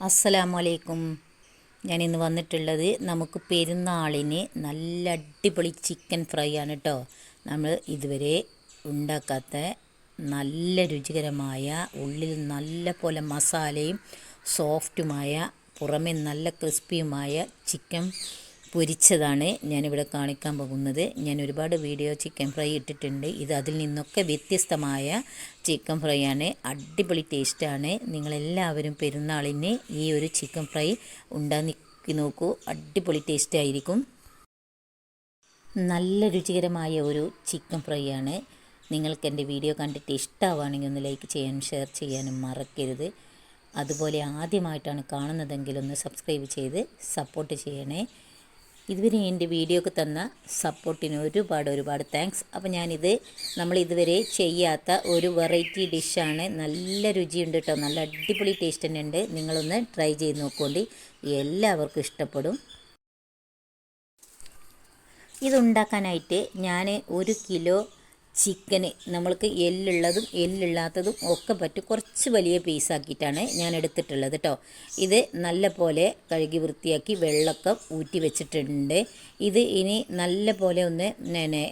അസ്സലാമു അലൈക്കും ഞാൻ ഇന്ന് വന്നിട്ടുള്ളത് നമുക്ക് പെരുന്നാളിന് നല്ല അടിപൊളി ചിക്കൻ ഫ്രൈ ആണ് കേട്ടോ നമ്മൾ ഇതുവരെ ഉണ്ടാക്കാത്ത നല്ല രുചികരമായ ഉള്ളിൽ നല്ല പോലെ മസാലയും സോഫ്റ്റുമായ പുറമെ നല്ല ക്രിസ്പിയുമായ ചിക്കൻ പൊരിച്ചതാണ് ഞാനിവിടെ കാണിക്കാൻ പോകുന്നത്. ഞാൻ ഒരുപാട് വീഡിയോ ചിക്കൻ ഫ്രൈ ഇട്ടിട്ടുണ്ട്. ഇത് അതിൽ നിന്നൊക്കെ വ്യത്യസ്തമായ ചിക്കൻ ഫ്രൈ ആണ്. അടിപൊളി ടേസ്റ്റാണ് നിങ്ങളെല്ലാവരും പെരുന്നാളിന് ഈ ഒരു ചിക്കൻ ഫ്രൈ ഉണ്ടാക്കി നോക്കൂ. അടിപൊളി ടേസ്റ്റ് ആയിരിക്കും. നല്ല രുചികരമായ ഒരു ചിക്കൻ ഫ്രൈ ആണ്. നിങ്ങൾക്ക് എന്റെ വീഡിയോ കണ്ടിട്ട് ഇഷ്ടമാവുകയാണെങ്കിൽ ഒന്ന് ലൈക്ക് ചെയ്യാനും ഷെയർ ചെയ്യാനും മറക്കരുത്. അതുപോലെ ആദ്യമായിട്ടാണ് കാണുന്നതെങ്കിൽ ഒന്ന് സബ്സ്ക്രൈബ് ചെയ്ത് സപ്പോർട്ട് ചെയ്യണേ. ഇതുവരെ എന്റെ വീഡിയോക്ക് തന്ന സപ്പോർട്ടിന് ഒരുപാട് ഒരുപാട് താങ്ക്സ്. അപ്പോൾ ഞാനിത് നമ്മൾ ഇതുവരെ ചെയ്യാത്ത ഒരു വെറൈറ്റി ഡിഷാണ്. നല്ല രുചിയുണ്ട് കേട്ടോ നല്ല അടിപൊളി ടേസ്റ്റ് തന്നെ ഉണ്ട്. നിങ്ങളൊന്ന് ട്രൈ ചെയ്ത് നോക്കുകൊണ്ട് എല്ലാവർക്കും ഇഷ്ടപ്പെടും. ഇതുണ്ടാക്കാനായിട്ട് ഞാൻ ഒരു കിലോ ചിക്കന് നമ്മൾക്ക് എല്ലുള്ളതും എല്ലില്ലാത്തതും ഒക്കെ പറ്റും കുറച്ച് വലിയ പീസാക്കിയിട്ടാണ് ഞാൻ എടുത്തിട്ടുള്ളത് കേട്ടോ. ഇത് നല്ല പോലെ കഴുകി വൃത്തിയാക്കി വെള്ളമൊക്കെ ഊറ്റി വെച്ചിട്ടുണ്ട്. ഇത് ഇനി നല്ല പോലെ ഒന്ന്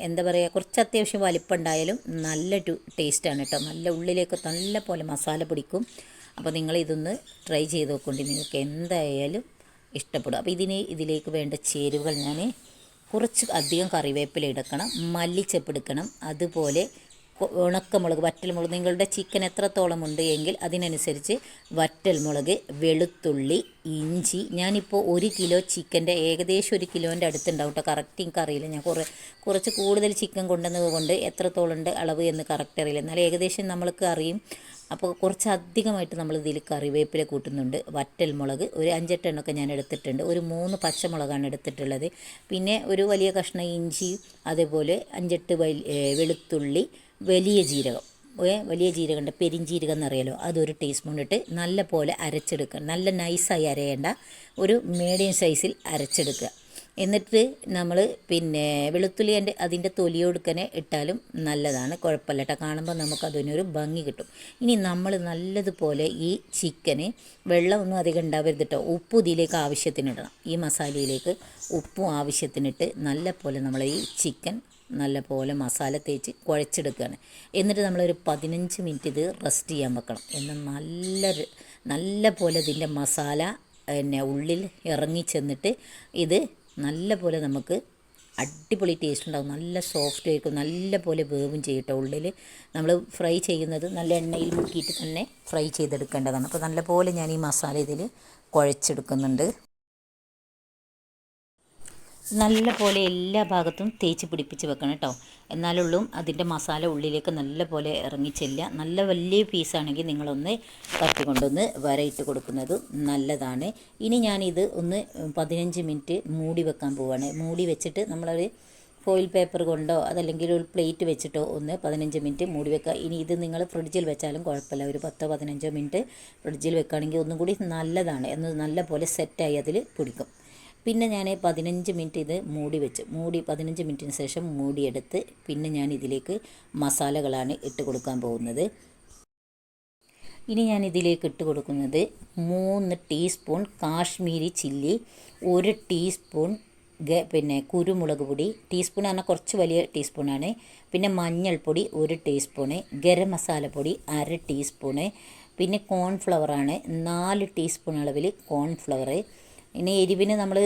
എന്താ പറയുക കുറച്ച് അത്യാവശ്യം വലിപ്പം ഉണ്ടായാലും നല്ല ടേസ്റ്റാണ് കേട്ടോ. നല്ല ഉള്ളിലേക്ക് നല്ല പോലെ മസാല പിടിക്കും. അപ്പോൾ നിങ്ങൾ ഇതൊന്ന് ട്രൈ ചെയ്ത് നോക്കൊണ്ട് നിങ്ങൾക്ക് എന്തായാലും ഇഷ്ടപ്പെടും. അപ്പോൾ ഇതിന് ഇതിലേക്ക് വേണ്ട ചേരുവകൾ ഞാൻ കുറച്ച് അധികം കറിവേപ്പില എടുക്കണം മല്ലിച്ചപ്പ് എടുക്കണം അതുപോലെ ഉണക്കമുളക് വറ്റൽമുളക് നിങ്ങളുടെ ചിക്കൻ എത്രത്തോളം ഉണ്ട് എങ്കിൽ അതിനനുസരിച്ച് വറ്റൽമുളക് വെളുത്തുള്ളി ഇഞ്ചി ഞാനിപ്പോൾ ഒരു കിലോ ചിക്കന്റെ ഏകദേശം ഒരു കിലോന്റെ അടുത്തുണ്ടാവും കേട്ടോ കറക്റ്റ് എനിക്ക് അറിയില്ല. ഞാൻ കുറേ കുറച്ച് കൂടുതൽ ചിക്കൻ കൊണ്ടുവന്നത് കൊണ്ട് എത്രത്തോളം ഉണ്ട് അളവ് എന്ന് കറക്റ്റ് അറിയില്ല. എന്നാൽ ഏകദേശം നമ്മൾക്ക് അറിയും. അപ്പോൾ കുറച്ച് അധികമായിട്ട് നമ്മൾ ഇതിൽ കറിവേപ്പില കൂട്ടുന്നുണ്ട്. വറ്റൽമുളക് ഒരു അഞ്ചെട്ടെണ്ണൊക്കെ ഞാൻ എടുത്തിട്ടുണ്ട്. ഒരു മൂന്ന് പച്ചമുളകാണ് എടുത്തിട്ടുള്ളത്. പിന്നെ ഒരു വലിയ കഷ്ണം ഇഞ്ചി അതേപോലെ അഞ്ചെട്ട് വെളുത്തുള്ളി വലിയ ജീരകം. വലിയ ജീരകമുണ്ട്. പെരിഞ്ജീരകം എന്നറിയാലോ അതൊരു ടീസ്പൂൺ ഇട്ട് നല്ല പോലെ അരച്ചെടുക്കുക. നല്ല നൈസായി അരയേണ്ട ഒരു മീഡിയം സൈസിൽ അരച്ചെടുക്കുക. എന്നിട്ട് നമ്മൾ പിന്നെ വെളുത്തുള്ളി എന്റെ അതിന്റെ തൊലിയൊടുക്കനെ ഇട്ടാലും നല്ലതാണ്. കുഴപ്പമില്ല കേട്ടോ കാണുമ്പോൾ നമുക്ക് അതിനൊരു ഭംഗി കിട്ടും. ഇനി നമ്മൾ നല്ലതുപോലെ ഈ ചിക്കന് വെള്ളമൊന്നും അധികം ഉണ്ടാവരുത് കേട്ടോ ഉപ്പ് ഇതിലേക്ക് ആവശ്യത്തിന് ഇടണം. ഈ മസാലയിലേക്ക് ഉപ്പും ആവശ്യത്തിനിട്ട് നല്ല പോലെ നമ്മൾ ഈ ചിക്കൻ നല്ല പോലെ മസാല തേച്ച് കുഴച്ചെടുക്കുകയാണ്. എന്നിട്ട് നമ്മളൊരു പതിനഞ്ച് മിനിറ്റ് ഇത് റെസ്റ്റ് ചെയ്യാൻ വെക്കണം. എന്നാൽ നല്ല നല്ല പോലെ ഇതിന്റെ മസാല പിന്നെ ഉള്ളിൽ ഇറങ്ങി ചെന്നിട്ട് ഇത് നല്ല പോലെ നമുക്ക് അടിപൊളി ടേസ്റ്റ് ഉണ്ടാകും നല്ല സോഫ്റ്റ് ആയിരിക്കും. നല്ല പോലെ വേവും ചെയ്യട്ടോ. ഉള്ളിൽ നമ്മൾ ഫ്രൈ ചെയ്യുന്നത് നല്ല എണ്ണയിൽ മുക്കിയിട്ട് തന്നെ ഫ്രൈ ചെയ്തെടുക്കേണ്ടതാണ്. അപ്പോൾ നല്ല പോലെ ഞാൻ ഈ മസാല ഇതിൽ കുഴച്ചെടുക്കുന്നുണ്ട്. നല്ല പോലെ എല്ലാ ഭാഗത്തും തേച്ച് പിടിപ്പിച്ച് വെക്കണം കേട്ടോ. എന്നാലുള്ളൂ അതിന്റെ മസാല ഉള്ളിലേക്ക് നല്ല പോലെ ഇറങ്ങിച്ചെല്ല നല്ല വലിയ പീസാണെങ്കിൽ നിങ്ങളൊന്ന് കത്തി കൊണ്ടൊന്ന് വരയിട്ട് കൊടുക്കുന്നത് നല്ലതാണ്. ഇനി ഞാനിത് ഒന്ന് പതിനഞ്ച് മിനിറ്റ് മൂടി വെക്കാൻ പോവാണ്. മൂടി വെച്ചിട്ട് നമ്മളൊരു ഫോയിൽ പേപ്പർ കൊണ്ടോ അതല്ലെങ്കിൽ ഒരു പ്ലേറ്റ് വെച്ചിട്ടോ ഒന്ന് പതിനഞ്ച് മിനിറ്റ് മൂടി വെക്കുക. ഇനി ഇത് നിങ്ങൾ ഫ്രിഡ്ജിൽ വെച്ചാലും കുഴപ്പമില്ല. ഒരു പത്തോ പതിനഞ്ചോ മിനിറ്റ് ഫ്രിഡ്ജിൽ വെക്കുകയാണെങ്കിൽ ഒന്നും കൂടി നല്ലതാണ്. എന്ന് നല്ല പോലെ സെറ്റായി അതിൽ പിടിക്കും. പിന്നെ ഞാൻ പതിനഞ്ച് മിനിറ്റ് ഇത് മൂടി വെച്ച്. മൂടി പതിനഞ്ച് മിനിറ്റിന് ശേഷം മൂടിയെടുത്ത് പിന്നെ ഞാൻ ഇതിലേക്ക് മസാലകളാണ് ഇട്ട് കൊടുക്കാൻ പോകുന്നത്. ഇനി ഞാൻ ഇതിലേക്ക് ഇട്ട് കൊടുക്കുന്നത് മൂന്ന് ടീസ്പൂൺ കാശ്മീരി ചില്ലി ഒരു ടീസ്പൂൺ പിന്നെ കുരുമുളക് പൊടി ടീസ്പൂൺ പറഞ്ഞാൽ കുറച്ച് വലിയ ടീസ്പൂണാണ് പിന്നെ മഞ്ഞൾപ്പൊടി ഒരു ടീസ്പൂണ് ഗരം മസാലപ്പൊടി അര ടീസ്പൂണ് പിന്നെ കോൺഫ്ലവറാണ് നാല് ടീസ്പൂൺ അളവിൽ കോൺഫ്ലവർ ഇനി എരിവിന് നമ്മൾ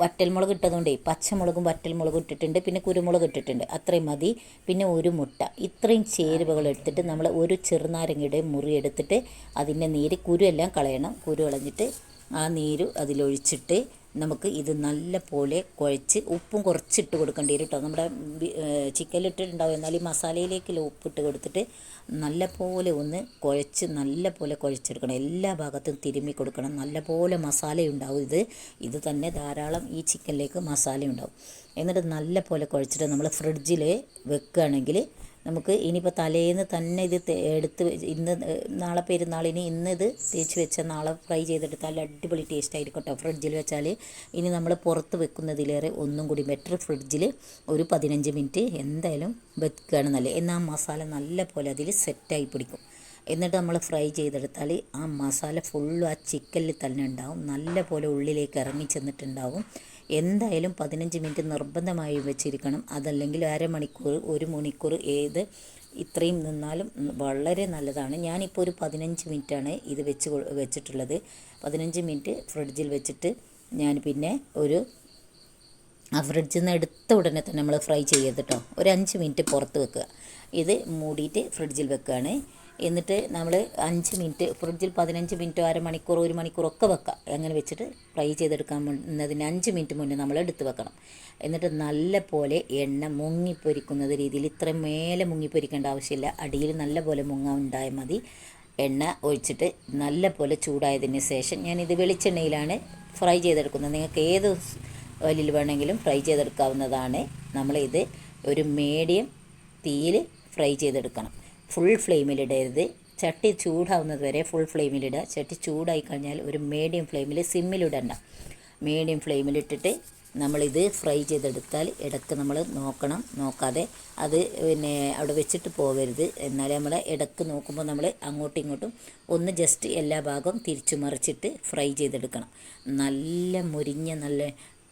വറ്റൽമുളക് ഇട്ടതുകൊണ്ടേ പച്ചമുളകും വറ്റൽമുളകും ഇട്ടിട്ടുണ്ട്. പിന്നെ കുരുമുളക് ഇട്ടിട്ടുണ്ട്. അത്രയും മതി. പിന്നെ ഒരു മുട്ട. ഇത്രയും ചേരുവകൾ എടുത്തിട്ട് നമ്മൾ ഒരു ചെറുനാരങ്ങയുടെ മുറി എടുത്തിട്ട് അതിന്റെ നീര് കുരു എല്ലാം കളയണം. കുരു കളഞ്ഞിട്ട് ആ നീര് അതിലൊഴിച്ചിട്ട് നമുക്ക് ഇത് നല്ല പോലെ കുഴച്ച് ഉപ്പും കുറച്ചിട്ട് കൊടുക്കേണ്ടി വരും കേട്ടോ നമ്മുടെ ചിക്കനിലിട്ടിട്ടുണ്ടാവും എന്നാൽ ഈ മസാലയിലേക്ക് ഉപ്പിട്ട് കൊടുത്തിട്ട് നല്ല പോലെ ഒന്ന് കുഴച്ച് നല്ല പോലെ കുഴച്ചെടുക്കണം. എല്ലാ ഭാഗത്തും തിരുമ്മി കൊടുക്കണം. നല്ല പോലെ മസാല ഉണ്ടാവും ഇത്. ഇത് തന്നെ ധാരാളം ഈ ചിക്കനിലേക്ക് മസാല ഉണ്ടാവും എന്നിട്ട് നല്ല പോലെ കുഴച്ചിട്ട് നമ്മൾ ഫ്രിഡ്ജിൽ വെക്കുകയാണെങ്കിൽ നമുക്ക് ഇനിയിപ്പോൾ തലേന്ന് തന്നെ ഇത് എടുത്ത് ഇന്ന് നാളെ പെരുന്നാളിന് ഇന്ന് ഇത് തേച്ച് വെച്ചാൽ നാളെ ഫ്രൈ ചെയ്തെടുത്താൽ നല്ല അടിപൊളി ടേസ്റ്റ് ആയിരിക്കും കേട്ടോ ഫ്രിഡ്ജിൽ വെച്ചാൽ ഇനി നമ്മൾ പുറത്ത് വെക്കുന്നതിലേറെ ഒന്നും കൂടി ബെറ്റർ ഫ്രിഡ്ജിൽ ഒരു പതിനഞ്ച് മിനിറ്റ് എന്തായാലും വെക്കുകയാണ് നല്ലത് എന്നാൽ മസാല നല്ല പോലെ അതിൽ സെറ്റായി പിടിക്കും. എന്നിട്ട് നമ്മൾ ഫ്രൈ ചെയ്തെടുത്താൽ ആ മസാല ഫുള്ളും ആ ചിക്കനിൽ തന്നെ ഉണ്ടാവും. നല്ല പോലെ ഉള്ളിലേക്ക് ഇറങ്ങി ചെന്നിട്ടുണ്ടാവും. എന്തായാലും പതിനഞ്ച് മിനിറ്റ് നിർബന്ധമായി വെച്ചിരിക്കണം. അതല്ലെങ്കിൽ അരമണിക്കൂർ ഒരു മണിക്കൂർ ഏത് ഇത്രയും നിന്നാലും വളരെ നല്ലതാണ്. ഞാനിപ്പോൾ ഒരു പതിനഞ്ച് മിനിറ്റാണ് ഇത് വെച്ച് വെച്ചിട്ടുള്ളത്. പതിനഞ്ച് മിനിറ്റ് ഫ്രിഡ്ജിൽ വെച്ചിട്ട് ഞാൻ പിന്നെ ഒരു ആ ഫ്രിഡ്ജിൽ നിന്ന് എടുത്ത ഉടനെ തന്നെ നമ്മൾ ഫ്രൈ ചെയ്യരുത് കേട്ടോ ഒരു അഞ്ച് മിനിറ്റ് പുറത്ത് വെക്കുക. ഇത് മൂടിയിട്ട് ഫ്രിഡ്ജിൽ വെക്കുകയാണ്. എന്നിട്ട് നമ്മൾ അഞ്ച് മിനിറ്റ് ഫ്രിഡ്ജിൽ പതിനഞ്ച് മിനിറ്റോ അരമണിക്കൂർ ഒരു മണിക്കൂർ ഒക്കെ വെക്കാം. അങ്ങനെ വെച്ചിട്ട് ഫ്രൈ ചെയ്തെടുക്കാൻ മുന്നതിന് അഞ്ച് മിനിറ്റ് മുന്നേ നമ്മൾ എടുത്ത് വെക്കണം. എന്നിട്ട് നല്ല പോലെ എണ്ണ മുങ്ങിപ്പൊരിക്കുന്നത് രീതിയിൽ ഇത്രയും മേലെ മുങ്ങിപ്പൊരിക്കേണ്ട ആവശ്യമില്ല. അടിയിൽ നല്ല പോലെ മുങ്ങാൻ ഉണ്ടായാൽ മതി. എണ്ണ ഒഴിച്ചിട്ട് നല്ല പോലെ ചൂടായതിന് ശേഷം ഞാനിത് വെളിച്ചെണ്ണയിലാണ് ഫ്രൈ ചെയ്തെടുക്കുന്നത്. നിങ്ങൾക്ക് ഏത് ഓയിലിൽ വേണമെങ്കിലും ഫ്രൈ ചെയ്തെടുക്കാവുന്നതാണ്. നമ്മളിത് ഒരു മീഡിയം തീയിൽ ഫ്രൈ ചെയ്തെടുക്കണം. ഫുൾ ഫ്ലെയിമിലിടരുത് ചട്ടി ചൂടാവുന്നത് വരെ ഫുൾ ഫ്ലെയിമിലിടുക ചട്ടി ചൂടായി കഴിഞ്ഞാൽ ഒരു മീഡിയം ഫ്ലെയിമിൽ സിമ്മിലിടണ്ട മീഡിയം ഫ്ലെയിമിലിട്ടിട്ട് നമ്മളിത് ഫ്രൈ ചെയ്തെടുത്താൽ ഇടയ്ക്ക് നമ്മൾ നോക്കണം. നോക്കാതെ അത് പിന്നെ അവിടെ വെച്ചിട്ട് പോകരുത് എന്നാലേ നമ്മൾ ഇടയ്ക്ക് നോക്കുമ്പോൾ നമ്മൾ അങ്ങോട്ടും ഇങ്ങോട്ടും ഒന്ന് ജസ്റ്റ് എല്ലാ ഭാഗവും തിരിച്ചു മറിച്ചിട്ട് ഫ്രൈ ചെയ്തെടുക്കണം. നല്ല മുരിഞ്ഞ നല്ല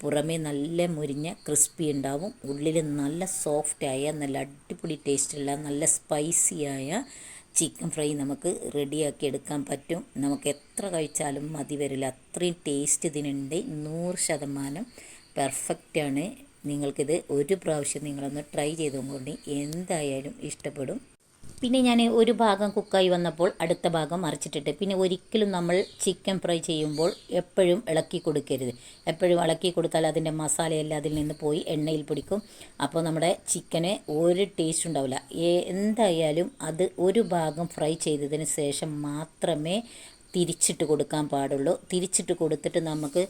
പുറമേ നല്ല മുരിഞ്ഞ ക്രിസ്പി ഉണ്ടാവും. ഉള്ളിൽ നല്ല സോഫ്റ്റായ നല്ല അടിപൊളി ടേസ്റ്റുള്ള നല്ല സ്പൈസിയായ ചിക്കൻ ഫ്രൈ നമുക്ക് റെഡിയാക്കി എടുക്കാൻ പറ്റും. നമുക്ക് എത്ര കഴിച്ചാലും മതി വരില്ല. അത്രയും ടേസ്റ്റ് ഇതിനുണ്ട്. നൂറ് ശതമാനം പെർഫെക്റ്റാണ് നിങ്ങൾക്കിത് ഒരു പ്രാവശ്യം നിങ്ങളൊന്ന് ട്രൈ ചെയ്തുകൊണ്ട് എന്തായാലും ഇഷ്ടപ്പെടും. പിന്നെ ഞാൻ ഒരു ഭാഗം കുക്കായി വന്നപ്പോൾ അടുത്ത ഭാഗം മറിച്ചിട്ടിട്ട്. പിന്നെ ഒരിക്കലും നമ്മൾ ചിക്കൻ ഫ്രൈ ചെയ്യുമ്പോൾ എപ്പോഴും ഇളക്കി കൊടുക്കരുത്. എപ്പോഴും ഇളക്കി കൊടുത്താൽ അതിന്റെ മസാലയെല്ലാം അതിൽ നിന്ന് പോയി എണ്ണയിൽ പിടിക്കും. അപ്പോൾ നമ്മുടെ ചിക്കന് ഒരു ടേസ്റ്റ് ഉണ്ടാവില്ല. എന്തായാലും അത് ഒരു ഭാഗം ഫ്രൈ ചെയ്തതിന് ശേഷം മാത്രമേ തിരിച്ചിട്ട് കൊടുക്കാൻ പാടുള്ളൂ. തിരിച്ചിട്ട് കൊടുത്തിട്ട് നമുക്ക്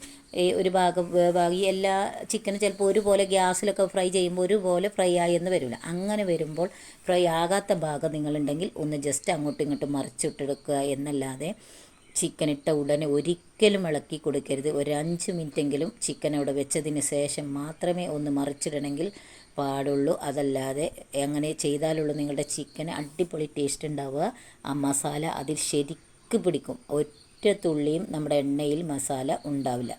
ഒരു ഭാഗം വേവാകി എല്ലാ ചിക്കനും ചിലപ്പോൾ ഒരുപോലെ ഗ്യാസിലൊക്കെ ഫ്രൈ ചെയ്യുമ്പോൾ ഒരുപോലെ ഫ്രൈ ആയി എന്ന് വരില്ല. അങ്ങനെ വരുമ്പോൾ ഫ്രൈ ആകാത്ത ഭാഗം നിങ്ങളുണ്ടെങ്കിൽ ഒന്ന് ജസ്റ്റ് അങ്ങോട്ടും ഇങ്ങോട്ടും മറിച്ചിട്ടെടുക്കുക എന്നല്ലാതെ ചിക്കൻ ഇട്ട ഉടനെ ഒരിക്കലും ഇളക്കി കൊടുക്കരുത്. ഒരു അഞ്ച് മിനിറ്റെങ്കിലും ചിക്കൻ അവിടെ വെച്ചതിന് ശേഷം മാത്രമേ ഒന്ന് മറിച്ചിടണമെങ്കിൽ പാടുള്ളൂ. അതല്ലാതെ അങ്ങനെ ചെയ്താലുള്ളൂ നിങ്ങളുടെ ചിക്കന് അടിപൊളി ടേസ്റ്റ് ഉണ്ടാവുക. ആ മസാല അതിൽ ശരിക്കും പിടിക്കും. ഒറ്റ തുള്ളിയും നമ്മുടെ എണ്ണയിൽ മസാല ഉണ്ടാവില്ല.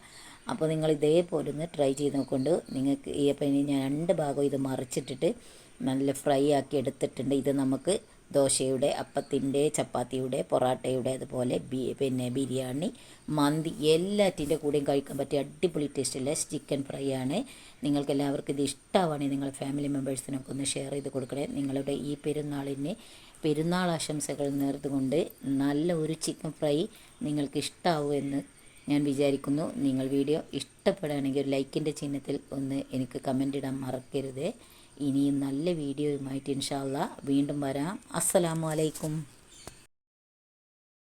അപ്പോൾ നിങ്ങൾ ഇതേപോലെ ഒന്ന് ട്രൈ ചെയ്ത് നോക്കൊണ്ട്. നിങ്ങൾക്ക് ഈ അപ്പം ഇനി ഞാൻ രണ്ട് ഭാഗം ഇത് മറിച്ചിട്ടിട്ട് നല്ല ഫ്രൈ ആക്കി എടുത്തിട്ടുണ്ട്. ഇത് നമുക്ക് ദോശയുടെ അപ്പത്തിന്റെ ചപ്പാത്തിയുടെ പൊറാട്ടയുടെ അതുപോലെ ബി പിന്നെ ബിരിയാണി മന്തി എല്ലാറ്റിന്റെ കൂടെയും കഴിക്കാൻ പറ്റിയ അടിപൊളി ടേസ്റ്റുള്ള ചിക്കൻ ഫ്രൈ ആണ്. നിങ്ങൾക്ക് എല്ലാവർക്കും ഇത് ഇഷ്ടമാണെങ്കിൽ നിങ്ങളുടെ ഫാമിലി മെമ്പേഴ്സിനൊക്കെ ഒന്ന് ഷെയർ ചെയ്ത് കൊടുക്കണേ. നിങ്ങളുടെ ഈ പെരുന്നാളിന് പെരുന്നാൾ ആശംസകൾ നേർന്നുകൊണ്ട് നല്ല ഒരു ചിക്കൻ ഫ്രൈ നിങ്ങൾക്ക് ഇഷ്ടമാവുമെന്ന് ഞാൻ വിചാരിക്കുന്നു. നിങ്ങൾ വീഡിയോ ഇഷ്ടപ്പെടുകയാണെങ്കിൽ ഒരു ലൈക്കിന്റെ ചിഹ്നത്തിൽ ഒന്ന് എനിക്ക് കമന്റ് ഇടാൻ മറക്കരുത്. ഇനിയും നല്ല വീഡിയോയുമായിട്ട് ഇൻഷാല്ല വീണ്ടും വരാം. അസ്സലാമു അലൈക്കും.